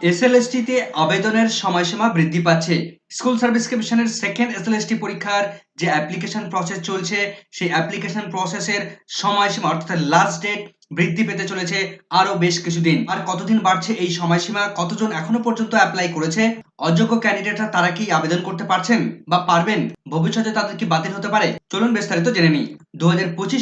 এসএলএসটিতে আবেদনের সময়সীমা বৃদ্ধি পাচ্ছে। স্কুল সার্ভিস কমিশনের সেকেন্ড এসএলএসটি পরীক্ষার যে অ্যাপ্লিকেশন প্রসেস চলছে, সেই অ্যাপ্লিকেশন প্রসেসের সময়সীমা, অর্থাৎ লাস্ট ডেট বৃদ্ধি পেতে চলেছে আরও বেশ কিছুদিন। আর কতদিন বাড়ছে এই সময়সীমা? কতজন এখনও পর্যন্ত অ্যাপ্লাই করেছে? অযোগ্য ক্যান্ডিডেটরা তারা কি আবেদন করতে পারছেন বা পারবেন? ভবিষ্যতে তাদের কি বাতিল হতে পারে? চলুন বিস্তারিত জেনে নিই। দু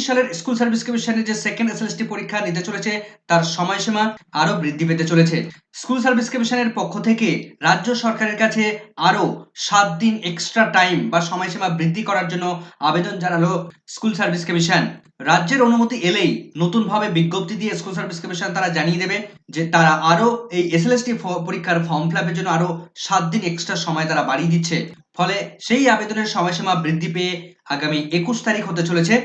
সালের স্কুল সার্ভিস কমিশনের যে সেকেন্ড এসএলএসটি পরীক্ষা নিতে চলেছে, তার সময়সীমা আরও বৃদ্ধি পেতে চলেছে। স্কুল সার্ভিস কমিশনের পক্ষ থেকে রাজ্য সরকারের কাছে আরও সাত দিন এক্সট্রা টাইম বা সময়সীমা বৃদ্ধি করার জন্য আবেদন জানালো স্কুল সার্ভিস কমিশন। রাজ্যের অনুমতি এলেই নতুনভাবে বিজ্ঞপ্তি দিয়ে স্কুল সার্ভিস কমিশন তারা জানিয়ে দেবে যে তারা আরও এই এসএলএসটি পরীক্ষার ফর্ম ফিল জন্য আরও সাত দিন এক্সট্রা সময় তারা বাড়িয়ে দিচ্ছে। ফলে সেই আবেদনের সময়সীমা বৃদ্ধি পেয়ে আগামী একুশ তারিখ হতে চলেছে।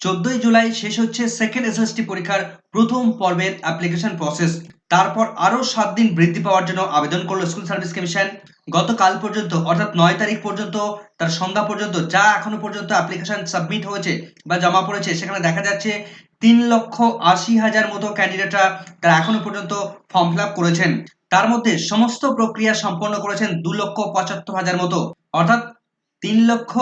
চোদ্দই জুলাই শেষ হচ্ছে সেকেন্ড এসএসটি পরীক্ষার প্রথম পর্বের অ্যাপ্লিকেশন প্রসেস তারপর আরও সাত দিন বৃদ্ধি পাওয়ার জন্য আবেদন করল স্কুল সার্ভিস কমিশন গতকাল পর্যন্ত, অর্থাৎ নয় তারিখ পর্যন্ত, তার সন্ধ্যা পর্যন্ত, যা এখনও পর্যন্ত অ্যাপ্লিকেশন সাবমিট হয়েছে বা জমা পড়েছে, সেখানে দেখা যাচ্ছে তিন লক্ষ আশি হাজার মতো ক্যান্ডিডেটরা তারা এখনও পর্যন্ত ফর্ম ফিল করেছেন। তার মধ্যে সমস্ত প্রক্রিয়া সম্পন্ন করেছেন দু লক্ষ পঁচাত্তর হাজার মতো। অর্থাৎ তিন লক্ষ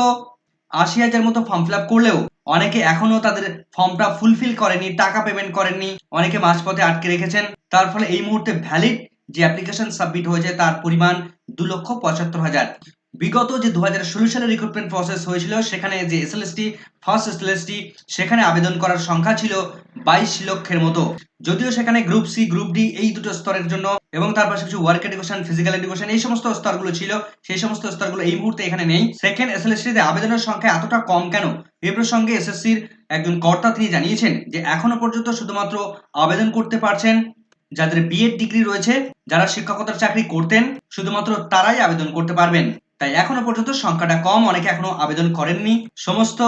আশি হাজার মতো ফর্ম ফিল করলেও অনেকে এখনও তাদের ফর্মটা ফুলফিল করেনি, টাকা পেমেন্ট করেননি, অনেকে মাঝপথে আটকে রেখেছেন। তার ফলে এই মুহূর্তে ভ্যালিড যে অ্যাপ্লিকেশন সাবমিট হয়েছে তার পরিমাণ দু লক্ষ পঁচাত্তর হাজার। বিগত যে দু হাজার ষোলো সালে রিক্রুটমেন্ট প্রসেস হয়েছিল, সেখানে যে এসএলএসটি ফার্স্ট এসএলএসটি সেখানে আবেদন করার সংখ্যা ছিল বাইশ লক্ষের মতো। যদিও সেখানে গ্রুপ সি গ্রুপ ডি এই দুটো স্তরের জন্য এবং তার পাশে কিছু ওয়ার্ক এডুকেশন ফিজিক্যাল এডুকেশন এই সমস্ত স্তরগুলো ছিল, সেই সমস্ত স্তরগুলো এই মুহূর্তে এখানে নেই। সেকেন্ড এসএলএসটিতে আবেদনের সংখ্যা এতটা কম কেন? এ প্রসঙ্গে এসএসসির একজন কর্তা তিনি জানিয়েছেন যে এখনও পর্যন্ত শুধুমাত্র আবেদন করতে পারছেন যাদের বিএড ডিগ্রি রয়েছে, যারা শিক্ষকতার চাকরি করতেন, শুধুমাত্র তারাই আবেদন করতে পারবেন। তাই এখনও পর্যন্ত সংখ্যাটা কম, অনেকে এখনও আবেদন করেননি। সমস্ত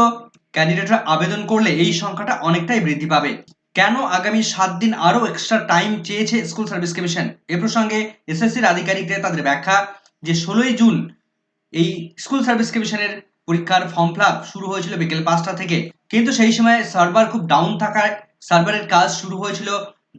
ক্যান্ডিডেটরা আবেদন করলে এই সংখ্যাটা অনেকটাই বৃদ্ধি পাবে। কেন আগামী সাত দিন আরও এক্সট্রা টাইম চেয়েছে স্কুল সার্ভিস কমিশন এ প্রসঙ্গে এসএসসির আধিকারিকদের তাদের ব্যাখ্যা যে ষোলোই জুন এই স্কুল সার্ভিস কমিশনের পরীক্ষার ফর্ম ফিল শুরু হয়েছিল বিকেল পাঁচটা থেকে। কিন্তু সেই সময় সার্ভার খুব ডাউন থাকায় সার্ভারের কাজ শুরু হয়েছিল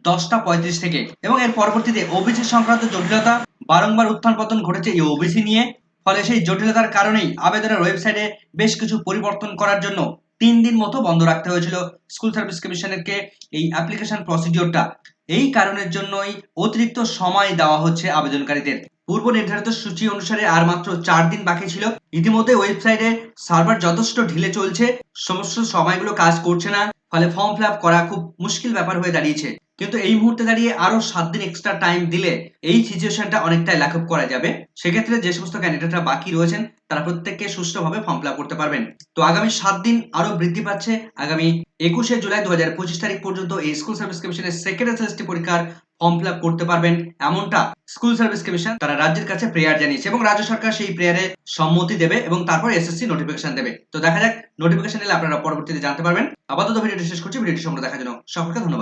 দশটা পঁয়ত্রিশ থেকে। এবং এর পরবর্তীতে ওবিসি সংক্রান্ত জটিলতা বারংবার উত্থান পতন ঘটেছে এই ওবিসি নিয়ে। ফলে সেই জটিলতার কারণেই আবেদনের ওয়েবসাইটে বেশ কিছু পরিবর্তন করার জন্য তিন দিন মতো বন্ধ রাখতে হয়েছিল স্কুল সার্ভিস কমিশনেরকে এই অ্যাপ্লিকেশন প্রসিডিওরটা এই কারণের জন্যই অতিরিক্ত সময় দেওয়া হচ্ছে আবেদনকারীদের। পূর্ব নির্ধারিত সূচি অনুসারে আর মাত্র চার দিন বাকি ছিল। ইতিমধ্যে ওয়েবসাইটে সার্ভার যথেষ্ট ঢিলে চলছে, সমস্ত সময়গুলো কাজ করছে না, ফলে ফর্ম ফিল করা খুব মুশকিল ব্যাপার হয়ে দাঁড়িয়েছে। কিন্তু এই মুহূর্তে দাঁড়িয়ে আরও সাত দিন এক্সট্রা টাইম দিলে এই সিচুয়েশনটা অনেকটাই লাঘব করা যাবে। সেক্ষেত্রে যে সমস্ত ক্যান্ডিডেটরা বাকি রয়েছেন, তারা প্রত্যেককে সুষ্ঠুভাবে ফর্ম ফিল করতে পারবেন। তো আগামী সাত দিন আরও বৃদ্ধি পাচ্ছে। আগামী একুশে জুলাই দু হাজার পঁচিশ তারিখ পর্যন্ত এই স্কুল সার্ভিস কমিশনের সেকেন্ড এসএসটি পরীক্ষার ফর্ম ফিল করতে পারবেন। এমনটা স্কুল সার্ভিস কমিশন তারা রাজ্যের কাছে প্রেয়ার জানিয়েছে এবং রাজ্য সরকার সেই প্রেয়ারে সম্মতি দেবে এবং তারপর এসএসসি নোটিফিকেশন দেবে। তো দেখা যাক নোটিফিকেশন এলে আপনারা পরবর্তীতে জানতে পারবেন। আপাতত ভিডিওটি শেষ করছি, ভিডিওটি সম্পূর্ণ দেখার জন্য সকলকে ধন্যবাদ।